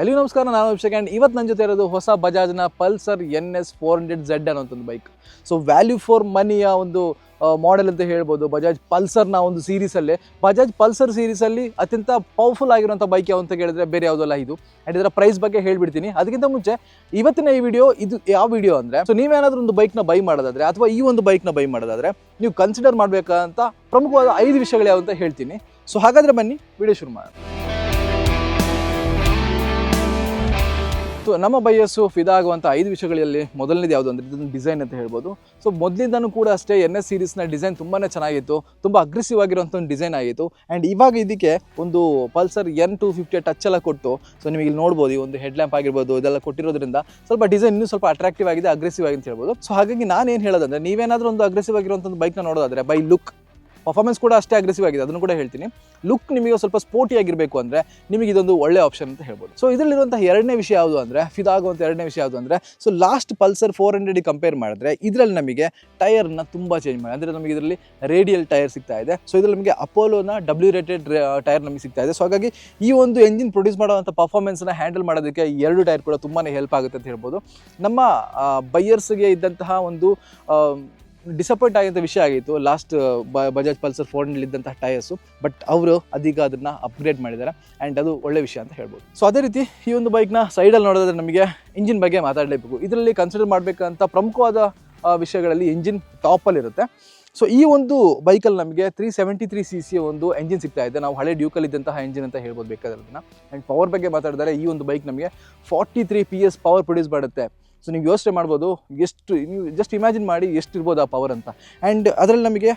Hello ನಮಸ್ಕಾರ, ನಾನು Abhishek and ಇವತ್ತು ನನ್ನ ಜೊತೆ ಇರೋದು ಹೊಸ ಬಜಾಜ್ನ Pulsar N S four hundred Z ಅನ್ನೋಂಥದ್ದು ಬೈಕ್ ಸೊ ವ್ಯಾಲ್ಯೂ ಫಾರ್ ಮನಿಯ ಒಂದು ಮಾಡೆಲ್ ಅಂತ ಹೇಳ್ಬೋದು. ಬಜಾಜ್ ಪಲ್ಸರ್ನ ಒಂದು ಸೀರೀಸಲ್ಲೇ ಬಜಾಜ್ ಪಲ್ಸರ್ ಸೀರೀಸಲ್ಲಿ ಅತ್ಯಂತ ಪವರ್ಫುಲ್ ಆಗಿರುವಂಥ ಬೈಕ್ ಯಾವ ಅಂತ ಕೇಳಿದ್ರೆ ಬೇರೆ ಯಾವುದಲ್ಲ ಇದು. ಆ್ಯಂಡ್ ಇದರ ಪ್ರೈಸ್ ಬಗ್ಗೆ ಹೇಳ್ಬಿಡ್ತೀನಿ. ಅದಕ್ಕಿಂತ ಮುಂಚೆ ಇವತ್ತಿನ ಈ ವಿಡಿಯೋ ಇದು ಯಾವ ವಿಡಿಯೋ ಅಂದರೆ ಸೊ ನೀವೇನಾದರೂ ಒಂದು ಬೈಕ್ನ ಬೈ ಮಾಡೋದಾದ್ರೆ, ಅಥವಾ ಈ ಒಂದು ಬೈಕ್ನ ಬೈ ಮಾಡೋದಾದ್ರೆ, ನೀವು ಕನ್ಸಿಡರ್ ಮಾಡಬೇಕಂತ ಪ್ರಮುಖವಾದ ಐದು ವಿಷಯಗಳು ಯಾವ ಅಂತ ಹೇಳ್ತೀನಿ. ಸೊ ಹಾಗಾದರೆ ಬನ್ನಿ ವಿಡಿಯೋ ಶುರು ಮಾಡೋಣ. ಸೊ ನಮ್ಮ ಬಯಸ್ಸು ಫಿದಾಗುವಂಥ ಐದು ವಿಷಯಗಳಲ್ಲಿ ಮೊದಲನೇದು ಯಾವುದು ಅಂದರೆ ಇದೊಂದು ಡಿಸೈನ್ ಅಂತ ಹೇಳ್ಬೋದು. ಸೊ ಮೊದಲಿಂದನೂ ಕೂಡ ಅಷ್ಟೇ ಎನ್ ಎಸ್ ಸೀರೀಸ್ನ ಡಿಸೈನ್ ತುಂಬಾ ಚೆನ್ನಾಗಿತ್ತು. ತುಂಬ ಅಗ್ರೆಸಿವ್ ಆಗಿರುವಂಥ ಒಂದು ಡಿಸೈನ್ ಆಗಿತ್ತು. ಆ್ಯಂಡ್ ಇವಾಗ ಇದಕ್ಕೆ ಒಂದು Pulsar N two fifty touch ಎಲ್ಲ ಕೊಟ್ಟು ಸೊ ನಿಮಗೆ ಇಲ್ಲಿ ನೋಡ್ಬೋದು, ಈ ಒಂದು ಹೆಡ್ ಲ್ಯಾಂಪ್ ಆಗಿರ್ಬೋದು, ಇದೆಲ್ಲ ಕೊಟ್ಟಿರೋದ್ರಿಂದ ಸ್ವಲ್ಪ ಡಿಸೈನ್ ಇನ್ನೂ ಸ್ವಲ್ಪ ಅಟ್ರಾಕ್ಟಿವ್ ಆಗಿದೆ ಅಗ್ರೆಸಿವ್ ಆಗಿ ಅಂತ ಹೇಳ್ಬೋದು. ಸೊ ಹಾಗಾಗಿ ನಾನು ಏನು ಹೇಳೋದಂದ್ರೆ, ನೀವೇನಾದರೂ ಒಂದು ಅಗ್ರೆಸಿವ್ ಆಗಿರುವಂಥ ಬೈಕ್ನ ನೋಡೋದಾದ್ರೆ ಬೈ ಲುಕ್ ಪರ್ಫಾರ್ಮೆನ್ಸ್ ಕೂಡ ಅಷ್ಟೇ ಅಗ್ರೆಸಿವ್ ಆಗಿದೆ, ಅದನ್ನು ಕೂಡ ಹೇಳ್ತೀನಿ. ಲುಕ್ ನಿಮಗೆ ಸ್ವಲ್ಪ ಸ್ಪೋರ್ಟಿ ಆಗಿರಬೇಕು ಅಂದರೆ ನಿಮಗೆ ಇದೊಂದು ಒಳ್ಳೆ ಆಪ್ಷನ್ ಅಂತ ಹೇಳ್ಬೋದು. ಸೊ ಇದರಲ್ಲಿರುವಂಥ ಎರಡನೇ ವಿಷಯ ಯಾವುದು ಅಂದರೆ ಫಿದಾಗುವಂಥ ಎರಡನೇ ವಿಷಯ ಯಾವುದು ಅಂದರೆ so last Pulsar four hundred compare ಮಾಡಿದ್ರೆ, ಇದರಲ್ಲಿ ನಮಗೆ ಟೈರ್ನ ತುಂಬ ಚೇಂಜ್ ಮಾಡಿ ಅಂದರೆ ನಮಗೆ ಇದರಲ್ಲಿ ರೇಡಿಯಲ್ ಟೈರ್ ಸಿಗ್ತಾ ಇದೆ. ಸೊ ಇದರಲ್ಲಿ ನಮಗೆ ಅಪೋಲೋನ ಡಬ್ಲ್ಯೂ ರೇಟೆಡ್ ಟೈರ್ ನಮಗೆ ಸಿಗ್ತಾ ಇದೆ. ಸೊ ಹಾಗಾಗಿ ಈ ಒಂದು ಎಂಜಿನ್ ಪ್ರೊಡ್ಯೂಸ್ ಮಾಡುವಂಥ ಪರ್ಫಾರ್ಮೆನ್ಸ್ನ ಹ್ಯಾಂಡಲ್ ಮಾಡೋದಕ್ಕೆ ಎರಡು ಟೈರ್ ಕೂಡ ತುಂಬಾ ಹೆಲ್ಪ್ ಆಗುತ್ತೆ ಅಂತ ಹೇಳ್ಬೋದು. ನಮ್ಮ ಬೈಯರ್ಸ್ಗೆ ಇದ್ದಂತಹ ಒಂದು ಡಿಸಪಾಯಿಂಟ್ ಆಗಿದ್ದ ವಿಷಯ ಆಗಿತ್ತು. Last Bajaj Pulsar four hundred ಇದ್ದಂತಹ ಟೈರ್ಸು ಬಟ್ ಅವರು ಅದೀಗ ಅದನ್ನ ಅಪ್ಗ್ರೇಡ್ ಮಾಡಿದ್ದಾರೆ. ಆ್ಯಂಡ್ ಅದು ಒಳ್ಳೆ ವಿಷಯ ಅಂತ ಹೇಳ್ಬೋದು. ಸೊ ಅದೇ ರೀತಿ ಈ ಒಂದು ಬೈಕ್ನ ಸೈಡಲ್ಲಿ ನೋಡೋದಾದ್ರೆ ನಮಗೆ ಇಂಜಿನ್ ಬಗ್ಗೆ ಮಾತಾಡಲೇಬೇಕು. ಇದರಲ್ಲಿ ಕನ್ಸಿಡರ್ ಮಾಡಬೇಕಂತ ಪ್ರಮುಖವಾದ ವಿಷಯಗಳಲ್ಲಿ ಇಂಜಿನ್ ಟಾಪಲ್ಲಿರುತ್ತೆ ಸೊ ಈ ಒಂದು ಬೈಕಲ್ಲಿ ನಮಗೆ three seventy three C C ಒಂದು ಎಂಜಿನ್ ಸಿಗ್ತಾ ಇದೆ. ನಾವು ಹಳೆ ಡ್ಯೂಕಲ್ ಇದ್ದಂತಹ ಇಂಜಿನ್ ಅಂತ ಹೇಳ್ಬೋದು ಬೇಕಾದ್ರೆ ಅದನ್ನ ಆ್ಯಂಡ್ ಪವರ್ ಬಗ್ಗೆ ಮಾತಾಡಿದರೆ ಈ ಒಂದು ಬೈಕ್ ನಮಗೆ forty three P S power produce ಮಾಡುತ್ತೆ. ಸೊ ನೀವು ಯೋಚನೆ ಮಾಡ್ಬೋದು, ಎಷ್ಟು, ನೀವು ಜಸ್ಟ್ ಇಮ್ಯಾಜಿನ್ ಮಾಡಿ ಎಷ್ಟು ಇರ್ಬೋದು ಆ ಪವರ್ ಅಂತ. ಆ್ಯಂಡ್ ಅದರಲ್ಲಿ ನಮಗೆ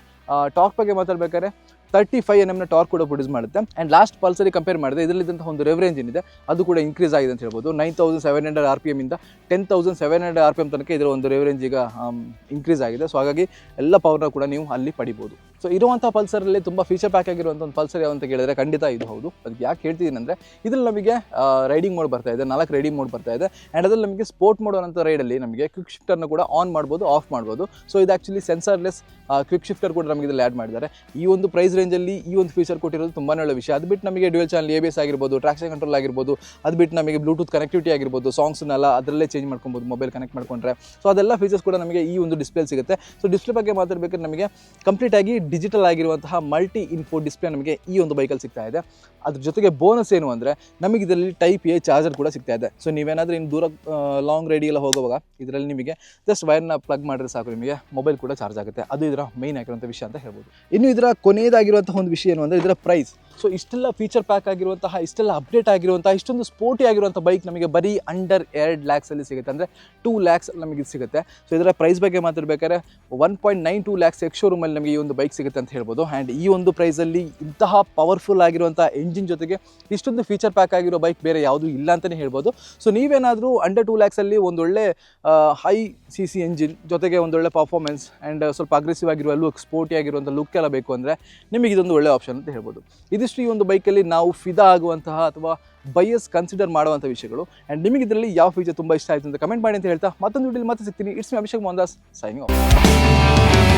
ಟಾಕ್ ಬಗ್ಗೆ ಮಾತಾಡ್ಬೇಕಾದ್ರೆ ತರ್ಟಿ ಫೈವ್ ಎನ್ ಎಮ್ನ ಟಾರ್ಕ್ ಕೂಡ ಪ್ರೊಡ್ಯೂಸ್ ಮಾಡುತ್ತೆ. ಆ್ಯಂಡ್ ಲಾಸ್ಟ್ ಪಲ್ಸರಿ ಕಂಪೇರ್ ಮಾಡಿದೆ ಇದರಲ್ಲಿದ್ದಂಥ ಒಂದು ರೆವರೇಂಜ್ ಏನಿದೆ, ಅದು ಕೂಡ ಇನ್ಕ್ರೀಸ್ ಆಗಿದೆ ಅಂತ ಹೇಳ್ಬೋದು. Nine thousand seven hundred R P ಎಮ್ಮಿಂದ ten thousand seven hundred R P M ತನಕ ಇದರ ಒಂದು ರೆವರೇಂಜ್ ಈಗ ಇನ್ಕ್ರೀಸ್ ಆಗಿದೆ. ಸೊ ಹಾಗಾಗಿ ಎಲ್ಲ ಪವರ್ನ ಕೂಡ ನೀವು ಅಲ್ಲಿ ಪಡಿಬೋದು. ಸೊ ಇರುವಂಥ ಪಲ್ಸರಲ್ಲಿ ತುಂಬ ಫೀಚರ್ ಪ್ಯಾಕ್ ಆಗಿರುವಂಥ ಒಂದು ಪಲ್ಸರ್ ಯಾವ ಅಂತ ಕೇಳಿದ್ರೆ ಖಂಡಿತ ಇದು ಹೌದು. ಅದಕ್ಕೆ ಯಾಕೆ ಹೇಳ್ತಿದ್ದೀನಿ ಅಂದರೆ, ಇದ್ರಲ್ಲಿ ನಮಗೆ ರೈಡಿಂಗ್ ಮೋಡ್ ಬರ್ತಾ ಇದೆ, ನಾಲ್ಕು ರೈಡಿಂಗ್ ಮೋಡ್ ಬರ್ತಾ ಇದೆ ಆ್ಯಂಡ್ ಅದ್ರಲ್ಲಿ ನಮಗೆ ಸ್ಪೋರ್ಟ್ ಮೋಡ್ ಅನ್ನೋ ರೈಡಲ್ಲಿ ನಮಗೆ ಕ್ವಿಕ್ ಶಿಫ್ಟರ್ನ ಕೂಡ ಆನ್ ಮಾಡ್ಬೋದು ಆಫ್ ಮಾಡ್ಬೋದು. ಸೊ ಇದು ಆ್ಯಕ್ಚುಲಿ ಸೆನ್ಸರ್ಲೆಸ್ ಕ್ವಿಕ್ ಶಿಫ್ಟರ್ ಕೂಡ ನಮಗೆ ಇದರಲ್ಲಿ ಆ್ಯಡ್ ಮಾಡಿದ್ದಾರೆ. ಈ ಒಂದು ಪ್ರೈಸ್ ರೇಂಜಲ್ಲಿ ಈ ಒಂದು ಫೀಚರ್ ಕೊಟ್ಟಿರೋದು ತುಂಬಾ ಒಳ್ಳೆ ವಿಷಯ. ಅದು ಬಿಟ್ಟು ನಮಗೆ dual channel A B S ಆಗಿರ್ಬೋದು ಟ್ರಾಕ್ಷನ್ ಕಂಟ್ರೋಲ್ ಆಗಿರ್ಬೋದು ಅದು ಬಿಟ್ಟು ನಮಗೆ ಬ್ಲೂಟೂತ್ ಕನೆಕ್ಟಿವಿಟಿ ಆಗಿರ್ಬೋದು ಸಾಂಗ್ಸ್ನೆಲ್ಲ ಅದರಲ್ಲೇ ಚೇಂಜ್ ಮಾಡ್ಕೊಬೋದು ಮೊಬೈಲ್ ಕನೆಕ್ಟ್ ಮಾಡ್ಕೊಂಡ್ರೆ. ಸೊ ಅದೆಲ್ಲ ಫೀಚರ್ಸ್ ಕೂಡ ನಮಗೆ ಈ ಒಂದು ಡಿಸ್ಪ್ಲೇ ಸಿಗುತ್ತೆ. ಸೊ ಡಿಸ್ಪ್ಲೇ ಬಗ್ಗೆ ಮಾತಾಡಬೇಕಾದ್ರೆ ನಮಗೆ ಕಂಪ್ಲೀಟ್ ಆಗಿ ಡಿಜಿಟಲ್ ಆಗಿರುವಂತಹ ಮಲ್ಟಿ ಇನ್ಫೋ ಡಿಸ್ಪ್ಲೇ ನಮಗೆ ಈ ಒಂದು ಬೈಕಲ್ಲಿ ಸಿಗ್ತಾ ಇದೆ. ಅದ್ರ ಜೊತೆಗೆ ಬೋನಸ್ ಏನು ಅಂದರೆ, ನಮಗೆ ಇದರಲ್ಲಿ ಟೈಪ್ ಎ ಚಾರ್ಜರ್ ಕೂಡ ಸಿಗ್ತಾ ಇದೆ. ಸೊ ನೀವೇನಾದರೂ ಇನ್ನು ದೂರ ಲಾಂಗ್ ರೈಡಿಗೆಲ್ಲ ಹೋಗುವಾಗ ಇದರಲ್ಲಿ ನಿಮಗೆ ಜಸ್ಟ್ ವೈರ್ನ ಪ್ಲಗ್ ಮಾಡಿದ್ರೆ ಸಾಕು ನಿಮಗೆ ಮೊಬೈಲ್ ಕೂಡ ಚಾರ್ಜ್ ಆಗುತ್ತೆ. ಅದು ಇದರ ಮೈನ್ ಆಗಿರುವಂಥ ವಿಷಯ ಅಂತ ಹೇಳ್ಬೋದು. ಇನ್ನು ಇದರ ಕೊನೆಯದಾಗಿರುವಂಥ ಒಂದು ವಿಷಯ ಏನು ಅಂದರೆ, ಇದರ ಪ್ರೈಸ್ ಸೊ ಇಷ್ಟೆಲ್ಲ ಫೀಚರ್ ಪ್ಯಾಕ್ ಆಗಿರುವಂತಹ, ಇಷ್ಟೆಲ್ಲ ಅಪ್ಡೇಟ್ ಆಗಿರುವಂತಹ, ಇಷ್ಟೊಂದು ಸ್ಪೋರ್ಟಿ ಆಗಿರುವಂಥ ಬೈಕ್ ನಮಗೆ ಬರೀ ಅಂಡರ್ ಎರಡು ಲ್ಯಾಕ್ಸಲ್ಲಿ ಸಿಗುತ್ತೆ. ಅಂದರೆ ಟೂ ಲ್ಯಾಕ್ಸ್ ನಮಗೆ ಇದು ಸಿಗುತ್ತೆ. ಸೊ ಇದರ ಪ್ರೈಸ್ ಬಗ್ಗೆ ಮಾತಾಡಬೇಕಾದ್ರೆ one point nine two lakhs ex ಶೋರೂಮಲ್ಲಿ ನಮಗೆ ಈ ಒಂದು ಬೈಕ್ ಸಿಗುತ್ತೆ ಅಂತ ಹೇಳ್ಬೋದು. ಆ್ಯಂಡ್ ಈ ಒಂದು ಪ್ರೈಸಲ್ಲಿ ಇಂತಹ ಪವರ್ಫುಲ್ ಆಗಿರುವಂಥ ಎಂಜಿನ್ ಜೊತೆಗೆ ಇಷ್ಟೊಂದು ಫೀಚರ್ ಪ್ಯಾಕ್ ಆಗಿರೋ ಬೈಕ್ ಬೇರೆ ಯಾವುದೂ ಇಲ್ಲ ಅಂತಲೇ ಹೇಳ್ಬೋದು. ಸೊ ನೀವೇನಾದರೂ ಅಂಡರ್ ಟೂ ಲ್ಯಾಕ್ಸಲ್ಲಿ ಒಂದೊಳ್ಳೆ ಹೈ ಸಿ ಸಿ ಎಂಜಿನ್ ಜೊತೆಗೆ ಒಂದೊಳ್ಳೆ ಪರ್ಫಾರ್ಮೆನ್ಸ್ ಆ್ಯಂಡ್ ಸ್ವಲ್ಪ ಅಗ್ರೆಸಿವ್ ಆಗಿರುವ ಲುಕ್ ಸ್ಪೋರ್ಟಿ ಆಗಿರುವಂಥ ಲುಕ್ ಎಲ್ಲ ಬೇಕು ಅಂದರೆ ನಿಮಗೆ ಇದೊಂದು ಒಳ್ಳೆ ಆಪ್ಷನ್ ಅಂತ ಹೇಳ್ಬೋದು. ಇದಿಷ್ಟು ಒಂದು ಬೈಕಲ್ಲಿ ನಾವು ಫಿದಾ ಆಗುವಂತಹ ಅಥವಾ ಬೈಯಸ್ ಕನ್ಸಿಡರ್ ಮಾಡುವಂಥ ವಿಷಯಗಳು. ಆ್ಯಂಡ್ ನಿಮಗೆ ಇದರಲ್ಲಿ ಯಾವ ಫೀಚರ್ ತುಂಬ ಇಷ್ಟ ಆಯಿತು ಅಂತ ಕಮೆಂಟ್ ಮಾಡಿ ಅಂತ ಹೇಳ್ತಾ ಮತ್ತೊಂದು ವಿಡಿಯೋಲಿ ಮತ್ತೆ ಸಿಗ್ತೀನಿ. It's me Abhishek Mohandas signing off